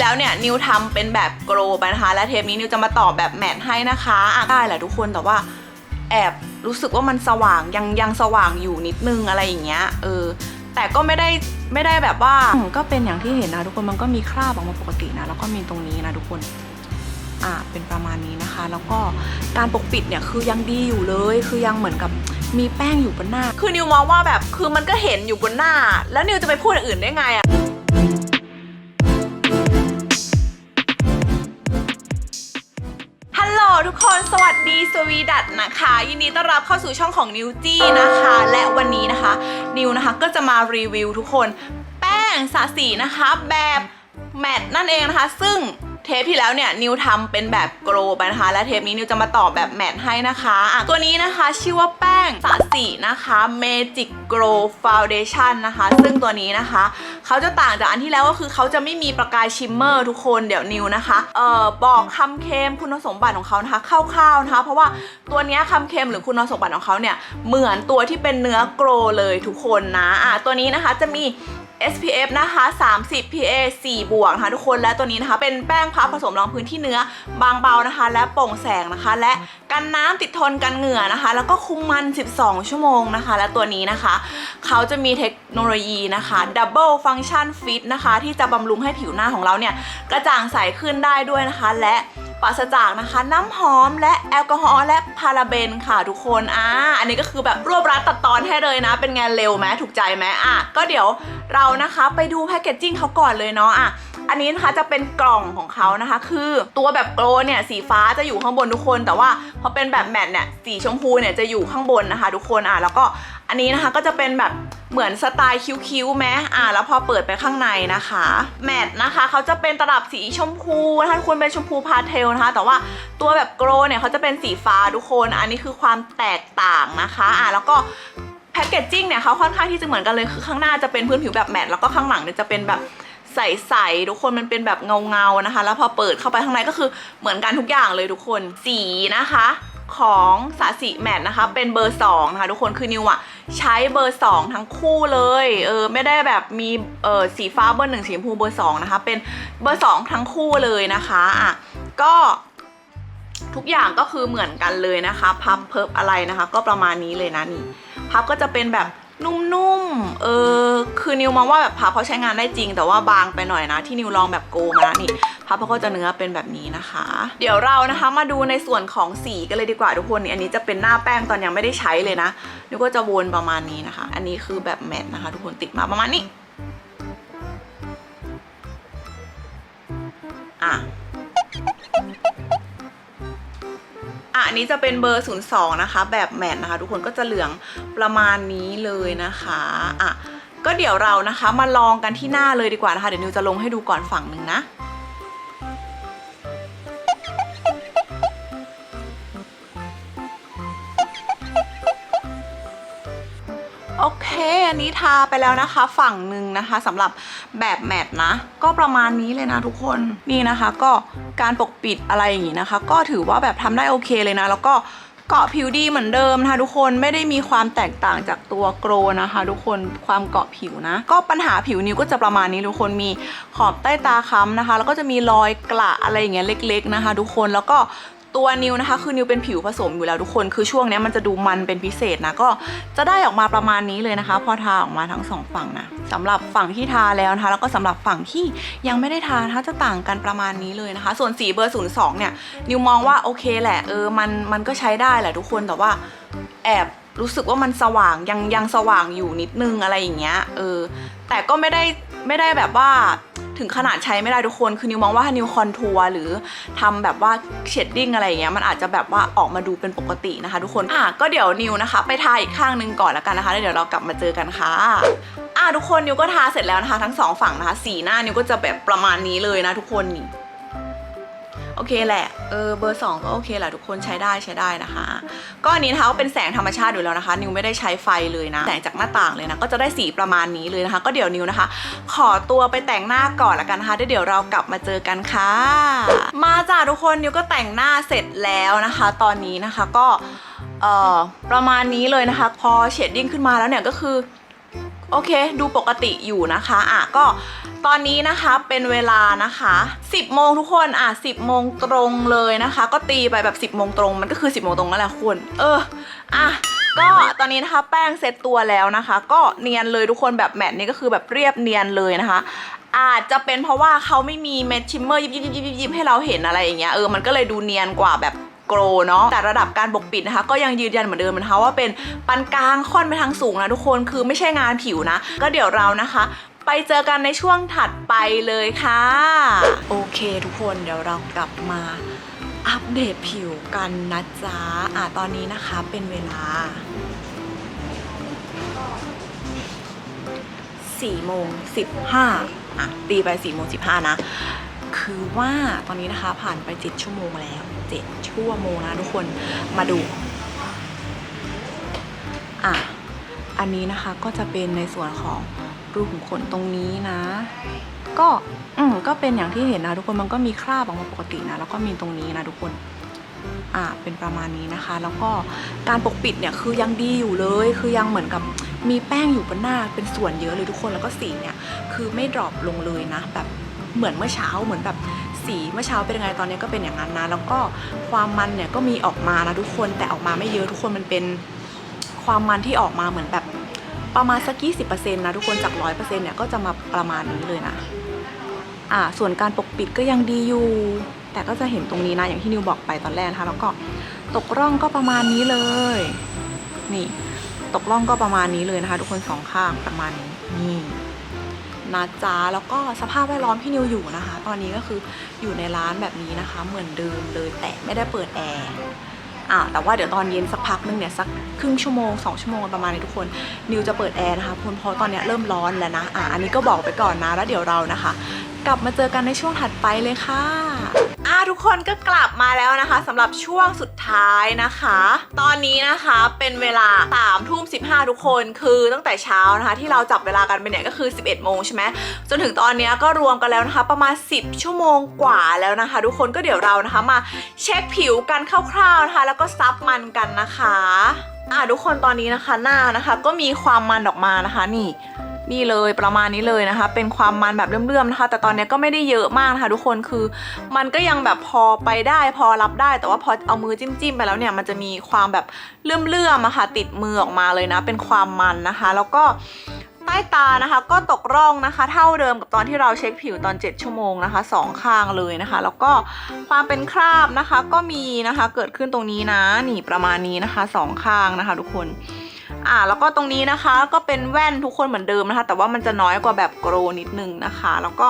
แล้วเนี่ยนิวทำเป็นแบบโกลไปนะคะและเทปนี้นิวจะมาต่อแบบแมทให้นะคะอะได้แหละทุกคนแต่ว่าแอบรู้สึกว่ามันสว่างยังยังสว่างอยู่นิดนึงอะไรอย่างเงี้ยเออแต่ก็ไม่ได้ไม่ได้แบบว่าก็เป็นอย่างที่เห็นนะทุกคนมันก็มีคราบออกมาปกตินะแล้วก็มีตรงนี้นะทุกคนอ่าเป็นประมาณนี้นะคะ แล้วก็การปกปิดเนี่ยคือยังดีอยู่เลย คือยังเหมือนกับมีแป้งอยู่บนหน้า คือนิวมองว่าแบบคือมันก็เห็นอยู่บนหน้า แล้วนิวจะไปพูดอย่างอื่นได้ไงอะฮั สวัสดีสวีดัตนะคะ ยินดีต้อนรับเข้าสู่ช่องของนิวจี้นะคะ และวันนี้นะคะ นิวนะคะก็จะมารีวิวทุกคน แป้งสาสีนะคะแบบแมตต์นั่นเองนะคะ ซึ่ง เทปที่แล้วเนี่ยนิวทำเป็นแบบโกลไปนะคะ และเทปนี้นิวจะมาต่อแบบแมตต์ให้นะคะอะตัวนี้นะคะชื่อว่าแป้งสระสีนะคะ Magic Glow Foundation นะคะ ซึ่งตัวนี้นะคะเขาจะต่างจากอันที่แล้วก็คือเขาจะไม่มีประกายชิมเมอร์ทุกคนเดี๋ยวนิวนะคะเอ่อบอกคำเคลมคุณสมบัติของเขานะคะคร่าวๆนะคะ เพราะว่าตัวนี้ยคำเคลมหรือคุณสมบัติของเขาเนี่ยเหมือนตัวที่เป็นเนื้อโกลเลยทุกคนนะอะตัวนี้นะคะจะมี SPF นะคะ 30 PA 4 บวกนะคะทุกคนและตัวนี้นะคะเป็นแป้งพับผสมรองพื้นที่เนื้อบางเบานะคะ และโปร่งแสงนะคะและ กันน้ำติดทนกันเหงื่อนะคะ แล้วก็คุมมัน 12 ชั่วโมงนะคะ และตัวนี้นะคะ เขาจะมีเทคโนโลยีนะคะ Double Function Fit นะคะ ที่จะบำรุงให้ผิวหน้าของเราเนี่ย กระจ่างใสขึ้นได้ด้วยนะคะ และปราศจากนะคะ น้ำหอมและแอลกอฮอล์และพาราเบนค่ะทุกคนอ่าอันนี้ก็คือแบบรวบรัดตัดตอนให้เลยนะ เป็นไงเร็วไหมถูกใจไหมอะก็เดี๋ยวเรานะคะไปดูแพคเกจจิ้งเขาก่อนเลยเนาะอะ อันนี้นะคะจะเป็นกล่องของเขานะคะ คือตัวแบบโกลเนี่ยสีฟ้าจะอยู่ข้างบนทุกคน แต่ว่าพอเป็นแบบแมทเนี่ยสีชมพูเนี่ยจะอยู่ข้างบนนะคะ ทุกคนอะแล้วก็อันนี้นะคะก็จะเป็นแบบเหมือนสไตล์คิ้วๆไหมอะแล้วพอเปิดไปข้างในนะคะ แมทนะคะเขาจะเป็นตลับสีชมพูนะคะทุกคนเป็นชมพูพาเทลนะคะ แต่ว่าตัวแบบโกลเนี่ยเขาจะเป็นสีฟ้าทุกคน อันนี้คือความแตกต่างนะคะอะแล้วก็แพคเกจจิ้งเนี่ยเขาค่อนข้างที่จะเหมือนกันเลยคือข้างหน้าจะเป็นพื้นผิวแบบแมตต์แล้วก็ข้างหลังเนี่ยจะเป็นแบบ ใสๆทุกคนมันเป็นแบบเงาๆนะคะ แล้วพอเปิดเข้าไปข้างในก็คือเหมือนกันทุกอย่างเลยทุกคนสีนะคะของสาสีแมตต์นะคะเป็นเบอร์2นะคะทุกคนคือนิวอะใช้เบอร์ 2 ทั้งคู่เลยเออไม่ได้แบบมีเออสีฟ้าเบอร์หนึ่งสีชมพูเบอร์2นะคะเป็นเบอร์ 2 ทั้งคู่เลยนะคะอะก็ทุกอย่างก็คือเหมือนกันเลยนะคะ พับเพิบอะไรนะคะ ก็ประมาณนี้เลยนะนี่พับก็จะเป็นแบบ นุ่มๆ เออ คือนิวมองว่าแบบพับเขาใช้งานได้จริง แต่ว่าบางไปหน่อยนะ ที่นิวลองแบบโกมาแล้วนี่พับเขาก็จะเนื้อเป็นแบบนี้นะคะ เดี๋ยวเรานะคะมาดูในส่วนของสีกันเลยดีกว่าทุกคนนี่อันนี้จะเป็นหน้าแป้งตอนยังไม่ได้ใช้เลยนะ นิวก็จะวนประมาณนี้นะคะ อันนี้คือแบบแมทนะคะ ทุกคนติดมาประมาณนี้ อะ อะอันนี้จะเป็นเบอร์ 02 นะคะ แบบแมทนะคะ ทุกคนก็จะเหลืองประมาณนี้เลยนะคะอะก็เดี๋ยวเรานะคะมาลองกันที่หน้าเลยดีกว่านะคะ เดี๋ยวนิวจะลงให้ดูก่อนฝั่งหนึ่งนะ โอเค อันนี้ทาไปแล้วนะคะ ฝั่งหนึ่งนะคะสำหรับแบบแมทนะ ก็ประมาณนี้เลยนะทุกคนนี่นะคะ ก็การปกปิดอะไรอย่างนี้นะคะ ก็ถือว่าแบบทำได้โอเคเลยนะ แล้วก็เกาะผิวดีเหมือนเดิมนะคะทุกคนไม่ได้มีความแตกต่างจากตัวโกรนะคะ ทุกคนความเกาะผิวนะ ก็ปัญหาผิวนิ้วก็จะประมาณนี้ทุกคนมีขอบใต้ตาค้ำนะคะ แล้วก็จะมีรอยกระอะไรอย่างเงี้ยเล็ก ๆนะคะ ทุกคนแล้วก็ ตัวนิวนะคะคือนิวเป็นผิวผสมอยู่แล้วทุกคนคือช่วงนี้มันจะดูมันเป็นพิเศษนะก็จะได้ออกมาประมาณนี้เลยนะคะ พอทาออกมาทั้งสองฝั่งนะสำหรับฝั่งที่ทาแล้วนะคะแล้วก็สำหรับฝั่งที่ยังไม่ได้ทานะคะจะต่างกันประมาณนี้เลยนะคะ ส่วนสีเบอร์02เนี่ยนิวมองว่าโอเคแหละเออมันมันก็ใช้ได้แหละทุกคนแต่ว่าแอบรู้สึกว่ามันสว่างยังยังสว่างอยู่นิดนึงอะไรอย่างเงี้ยเออแต่ก็ไม่ได้ไม่ได้แบบว่า ถึงขนาดใช้ไม่ได้ทุกคน คือนิวมองว่าถ้านิวคอนทัวร์หรือทำแบบว่าเชดดิ้งอะไรอย่างเงี้ยมันอาจจะแบบว่าออกมาดูเป็นปกตินะคะ ทุกคนอะก็เดี๋ยวนิวนะคะ ไปทาอีกข้างหนึ่งก่อนแล้วกันนะคะแล้วเดี๋ยวเรากลับมาเจอกันค่ะอะทุกคนนิวก็ทาเสร็จแล้วนะคะ ทั้งสองฝั่งนะคะ สีหน้านิวก็จะแบบประมาณนี้เลยนะทุกคนนี่โอเคแหละ เออเบอร์ 2 ก็โอเคแหละทุกคนใช้ได้ใช้ได้นะคะ ก็อันนี้นะคะก็เป็นแสงธรรมชาติอยู่แล้วนะคะ นิวไม่ได้ใช้ไฟเลยนะ แสงจากหน้าต่างเลยนะ ก็จะได้สีประมาณนี้เลยนะคะ ก็เดี๋ยวนิวนะคะ ขอตัวไปแต่งหน้าก่อนละกันนะคะเดี๋ยวเรากลับมาเจอกันค่ะ มาจ้าทุกคนนิวก็แต่งหน้าเสร็จแล้วนะคะ ตอนนี้นะคะก็เออประมาณนี้เลยนะคะ พอเชดดิ้งขึ้นมาแล้วเนี่ยก็คือ โอเค ดูปกติอยู่นะคะอะก็ตอนนี้นะคะเป็นเวลานะคะ 10โมงทุกคนอะ10โมงตรงเลยนะคะ ก็ตีไปแบบ 10โมงตรงมันก็คือ 10โมงตรงนั่นแหละคุณเอออะก็ตอนนี้นะคะแป้งเซ็ตตัวแล้วนะคะ ก็เนียนเลยทุกคนแบบแมทนี้ก็คือแบบเรียบเนียนเลยนะคะ อาจจะเป็นเพราะว่าเขาไม่มีเม็ดชิมเมอร์ยิบยิบยิบยิบยิบให้เราเห็นอะไรอย่างเงี้ยเออมันก็เลยดูเนียนกว่าแบบ โกรเนาะแต่ระดับการปกปิดนะคะ ก็ยังยืนยันเหมือนเดิมนะคะว่าเป็นปานกลางค่อนไปทางสูงนะทุกคนคือไม่ใช่งานผิวนะ ก็เดี๋ยวเรานะคะ ไปเจอกันในช่วงถัดไปเลยค่ะ โอเคทุกคนเดี๋ยวเรากลับมาอัปเดตผิวกันนะจ๊ะอะตอนนี้นะคะเป็นเวลา4โมง15อะตีไป4โมง15นะ คือว่าตอนนี้นะคะผ่านไป7ชั่วโมงแล้ว7ชั่วโมงนะทุกคนมาดู อะ อันนี้นะคะก็จะเป็นในส่วนของรูขุมขนตรงนี้นะ ก็อืมก็เป็นอย่างที่เห็นนะทุกคนมันก็มีคราบออกมาปกตินะ แล้วก็มีตรงนี้นะทุกคนอ่าเป็นประมาณนี้นะคะ แล้วก็การปกปิดเนี่ยคือยังดีอยู่เลย คือยังเหมือนกับมีแป้งอยู่บนหน้าเป็นส่วนเยอะเลยทุกคนแล้วก็สีเนี่ยคือไม่ดรอปลงเลยนะ แบบ เหมือนเมื่อเช้าเหมือนแบบสีเมื่อเช้าเป็นยังไงตอนนี้ก็เป็นอย่างนั้นนะแล้วก็ความมันเนี่ยก็มีออกมานะทุกคนแต่ออกมาไม่เยอะทุกคนมันเป็นความมันที่ออกมาเหมือนแบบประมาณสัก20%นต์นะทุกคนจาก100%เนี่ยก็จะมาประมาณนี้เลยนะอ่าส่วนการปกปิดก็ยังดีอยู่ แต่ก็จะเห็นตรงนี้นะอย่างที่นิวบอกไปตอนแรกนะคะแล้วก็ตกร่องก็ประมาณนี้เลย นี่ ตกร่องก็ประมาณนี้เลยนะคะ ทุกคนสองข้างประมาณนี้นี่ นะจ๊ะแล้วก็สภาพแวดล้อมที่นิวอยู่นะคะ ตอนนี้ก็คืออยู่ในร้านแบบนี้นะคะ เหมือนเดิมเลยแต่ไม่ได้เปิดแอร์อ่าแต่ว่าเดี๋ยวตอนเย็นสักพักนึงเนี่ยสักครึ่งชั่วโมง2ชั่วโมงประมาณนี้ทุกคนนิวจะเปิดแอร์นะคะเพราะเพอตอนเนี้ยเริ่มร้อนแล้วนะอ่าอันนี้ก็บอกไปก่อนนะแล้วเดี๋ยวเรานะคะ กลับมาเจอกันในช่วงถัดไปเลยค่ะ ทุกคนก็กลับมาแล้วนะคะสำหรับช่วงสุดท้ายนะคะ ตอนนี้นะคะเป็นเวลา3ทุ่ม15ทุกคนคือตั้งแต่เช้านะคะ ที่เราจับเวลากันไปเนี่ยก็คือ 11โมงใช่ไหมจนถึงตอนนี้ก็รวมกันแล้วนะคะ ประมาณ 10 ชั่วโมงกว่าแล้วนะคะ ทุกคนก็เดี๋ยวเรานะคะมาเช็คผิวกันคร่าวๆนะคะ แล้วก็ซับมันกันนะคะอ่าทุกคนตอนนี้นะคะหน้านะคะ ก็มีความมันออกมานะคะนี่ นี่เลยประมาณนี้เลยนะคะ เป็นความมันแบบเลื่อมๆนะคะ แต่ตอนนี้ก็ไม่ได้เยอะมากนะคะทุกคนคือมันก็ยังแบบพอไปได้พอรับได้ แต่ว่าพอเอามือจิ้มๆไปแล้วเนี่ยมันจะมีความแบบเลื่อมๆอะค่ะติดมือออกมาเลยนะ เป็นความมันนะคะ แล้วก็ใต้ตานะคะก็ตกร่องนะคะ เท่าเดิมกับตอนที่เราเช็คผิวตอน 7 ชั่วโมงนะคะสองข้างเลยนะคะ แล้วก็ความเป็นคราบนะคะก็มีนะคะเกิดขึ้นตรงนี้นะนี่ประมาณนี้นะคะสองข้างนะคะ ทุกคน อ่าแล้วก็ตรงนี้นะคะก็เป็นแว่นทุกคนเหมือนเดิมนะคะ แต่ว่ามันจะน้อยกว่าแบบโกรนิดนึงนะคะ แล้วก็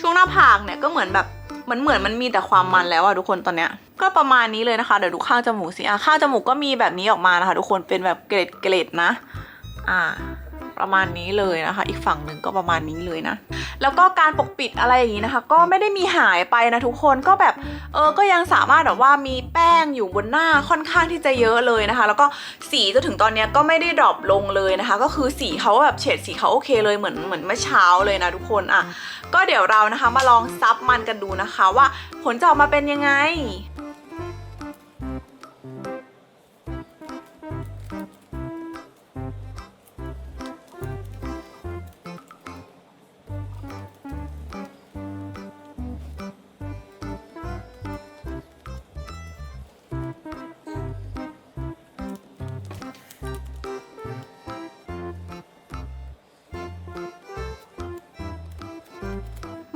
ช่วงหน้าผากเนี่ยก็เหมือนแบบมันเหมือนมันมีแต่ความมันแล้วอะทุกคนตอนเนี้ยก็ประมาณนี้เลยนะคะเดี๋ยวดูข้างจมูกสิอะข้างจมูกก็มีแบบนี้ออกมานะคะ ทุกคนเป็นแบบเกล็ดเกล็ดนะ อ่า ประมาณนี้เลยนะคะ อีกฝั่งหนึ่งก็ประมาณนี้เลยนะ แล้วก็การปกปิดอะไรอย่างนี้นะคะ ก็ไม่ได้มีหายไปนะทุกคนก็แบบเออก็ยังสามารถแบบว่ามีแป้งอยู่บนหน้าค่อนข้างที่จะเยอะเลยนะคะ แล้วก็สีจนถึงตอนเนี้ยก็ไม่ได้ดรอปลงเลยนะคะ ก็คือสีเขาแบบเฉดสีเขาโอเคเลยเหมือนเหมือนเมื่อเช้าเลยนะทุกคนอะก็เดี๋ยวเรานะคะมาลองซับมันกันดูนะคะว่าผลจะออกมาเป็นยังไง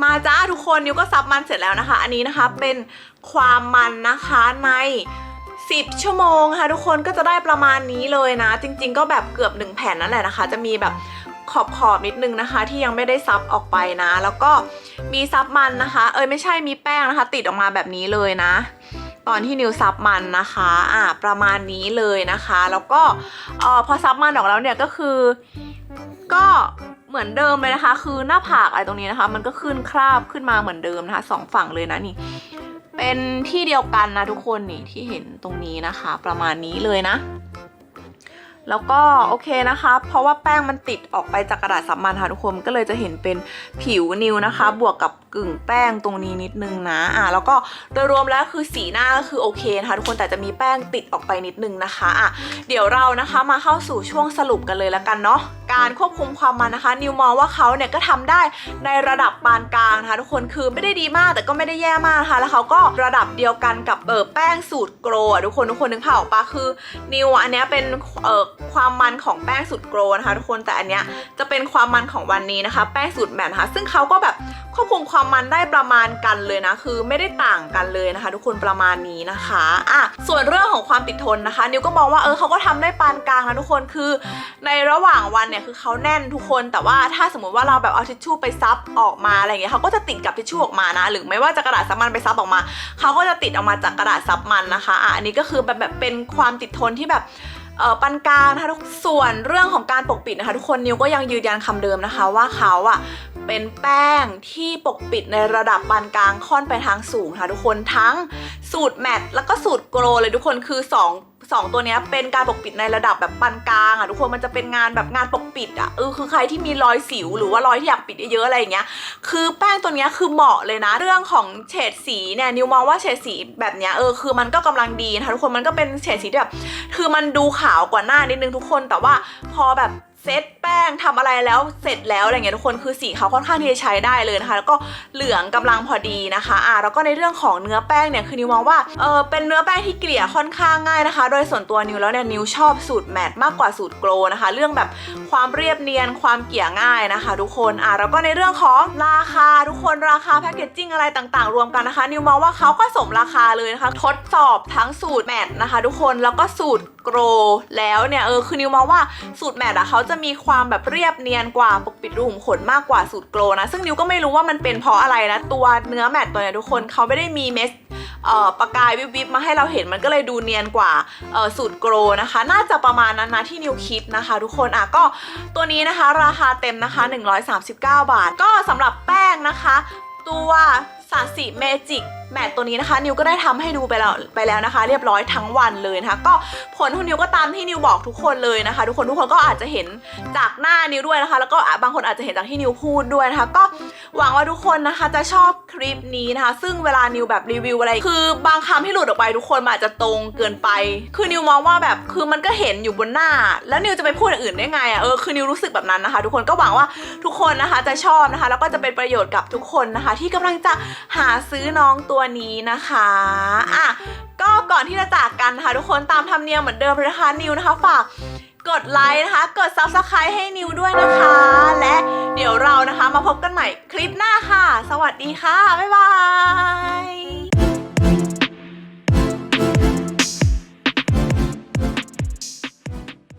มาจ้าทุกคนนิวก็ซับมันเสร็จแล้วนะคะ อันนี้นะคะเป็นความมันนะคะใน10 ชั่วโมงค่ะทุกคนก็จะได้ประมาณนี้เลยนะ จริง ๆ ก็แบบเกือบ 1 แผ่นนั่นแหละนะคะ จะมีแบบขอบขอบๆนิดนึงนะคะ ที่ยังไม่ได้ซับออกไปนะ แล้วก็มีซับมันนะคะ เอ้ยไม่ใช่มีแป้งนะคะ ติดออกมาแบบนี้เลยนะ ตอนที่นิวซับมันนะคะอ่าประมาณนี้เลยนะคะ แล้วก็เออพอซับมันออกแล้วเนี่ยก็คือ ก็ เหมือนเดิมเลยนะคะ คือหน้าผากอะไรตรงนี้นะคะ มันก็ขึ้นคราบขึ้นมาเหมือนเดิมนะคะสองฝั่งเลยนะนี่ เป็นที่เดียวกันนะทุกคนนี่ที่เห็นตรงนี้นะคะ ประมาณนี้เลยนะ แล้วก็โอเคนะคะ เพราะว่าแป้งมันติดออกไปจากกระดาษซับมันค่ะทุกคนก็เลยจะเห็นเป็นผิวนิวนะคะ บวกกับกึ่งแป้งตรงนี้นิดนึงนะอะแล้วก็โดยรวมแล้วคือสีหน้าก็คือโอเคนะคะทุกคนแต่จะมีแป้งติดออกไปนิดนึงนะคะอะเดี๋ยวเรานะคะมาเข้าสู่ช่วงสรุปกันเลยแล้วกันเนาะการควบคุมความมันนะคะ นิวมองว่าเขาเนี่ยก็ทำได้ในระดับปานกลางนะคะทุกคนคือไม่ได้ดีมากแต่ก็ไม่ได้แย่มากนะคะแล้วเขาก็ระดับเดียวกันกับเออแป้งสูตรโกรทุกคนทุกคนนึกภาพออกปะคือนิวอันเนี้ยเป็นเออความมันของแป้งสูตรโกรนะคะทุกคนแต่อันเนี้ยจะเป็นความมันของวันนี้นะคะ แป้งสูตรแมทนะคะ ซึ่งเขาก็แบบควบคุมความมันได้ประมาณกันเลยนะ คือไม่ได้ต่างกันเลยนะคะ ทุกคนประมาณนี้นะคะอะส่วนเรื่องของความติดทนนะคะ นิวก็มองว่าเออเขาก็ทำได้ปานกลางนะทุกคนคือ ในระหว่างวันเนี่ยคือเขาแน่นทุกคน แต่ว่าถ้าสมมติว่าเราแบบเอาทิชชู่ไปซับออกมาอะไรอย่างเงี้ยเขาก็จะติดกับทิชชู่ออกมานะ หรือไม่ว่าจะกระดาษซับมันไปซับออกมาเขาก็จะติดออกมาจากกระดาษซับมันนะคะอะอันนี้ก็คือแบบแบบเป็นความติดทนที่แบบ ปานกลางนะคะทุกส่วนเรื่องของการปกปิดนะคะ ทุกคนนิวก็ยังยืนยันคำเดิมนะคะว่าเขาอะเป็นแป้งที่ปกปิดในระดับปานกลางค่อนไปทางสูงค่ะทุกคนทั้งสูตรแมทแล้วก็สูตรโกลเลยทุกคนคือส องสองตัวเนี้ยเป็นการปกปิดในระดับแบบปานกลางอะทุกคนมันจะเป็นงานแบบงานปกปิดอะเออคือใครที่มีรอยสิวหรือว่ารอยที่อยากปิดเยอะๆอะไรอย่างเงี้ยคือแป้งตัวเนี้ยคือเหมาะเลยนะ เรื่องของเฉดสีเนี่ยนิวมองว่าเฉดสีแบบเนี้ยเออคือมันก็กำลังดีนะคะทุกคนมันก็เป็นเฉดสีที่แบบคือมันดูขาวกว่าหน้านิดนึงทุกคนแต่ว่าพอแบบ เซตแป้งทำอะไรแล้วเสร็จแล้วอะไรเงี้ยทุกคนคือสีเขาค่อนข้างที่จะใช้ได้เลยนะคะ แล้วก็เหลืองกำลังพอดีนะคะอะแล้วก็ในเรื่องของเนื้อแป้งเนี่ยคือนิวมองว่าเออเป็นเนื้อแป้งที่เกลี่ยค่อนข้างง่ายนะคะ โดยส่วนตัวนิวแล้วเนี่ยนิวชอบสูตรแมทมากกว่าสูตรโกลนะคะ เรื่องแบบความเรียบเนียนความเกลี่ยง่ายนะคะ ทุกคนอะแล้วก็ในเรื่องของราคาทุกคนราคาแพคเกจจิ้งอะไรต่างๆ รวมกันนะคะ นิวมองว่าเขาก็สมราคาเลยนะคะ ทดสอบทั้งสูตรแมทนะคะ ทุกคนแล้วก็สูตร กลแล้วเนี่ยเออคือนิวมองว่าสูตรแมทอะเขาจะมีความแบบเรียบเนียนกว่าปกปิดรูขุมขนมากกว่าสูตรโกลนะ ซึ่งนิวก็ไม่รู้ว่ามันเป็นเพราะอะไรนะ ตัวเนื้อแมทตัวเนี้ยทุกคนเขาไม่ได้มีเม็ดเอ่อประกายวิบวิบมาให้เราเห็นมันก็เลยดูเนียนกว่าเอ่อสูตรโกลนะคะ น่าจะประมาณนั้นนะที่นิวคิดนะคะ ทุกคนอะก็ตัวนี้นะคะ ราคาเต็มนะคะ 139 บาท ก็สำหรับแป้งนะคะ ตัวสาสีเมจิก แมตตัวนี้นะคะ นิวก็ได้ทำให้ดูไปแล้วไปแล้วนะคะ เรียบร้อยทั้งวันเลยนะคะก็ผลของนิวก็ตามที่นิวบอกทุกคนเลยนะคะ ทุกคนทุกคนก็อาจจะเห็นจากหน้านิวด้วยนะคะ แล้วก็บางคนอาจจะเห็นจากที่นิวพูดด้วยนะคะ ก็หวังว่าทุกคนนะคะจะชอบคลิปนี้นะคะ ซึ่งเวลานิวแบบรีวิวอะไร คือบางคำที่หลุดออกไปทุกคนมันอาจจะตรงเกินไป คือนิวมองว่าแบบคือมันก็เห็นอยู่บนหน้า แล้วนิวจะไปพูดอย่างอื่นได้ไงอะเออคือนิวรู้สึกแบบนั้นนะคะ ทุกคนก็หวังว่าทุกคนนะคะจะชอบนะคะ แล้วก็จะเป็นประโยชน์กับทุกคนนะคะ ที่กำลังจะหาซื้อน้องตัวนี้นะคะอะก็ก่อนที่จะจากกันนะคะทุกคนตามธรรมเนียมเหมือนเดิมนะคะนิวนะคะฝากกดไลค์นะคะ กด subscribe ให้นิวด้วยนะคะ และเดี๋ยวเรานะคะมาพบกันใหม่คลิปหน้าค่ะ สวัสดีค่ะ บ๊ายบาย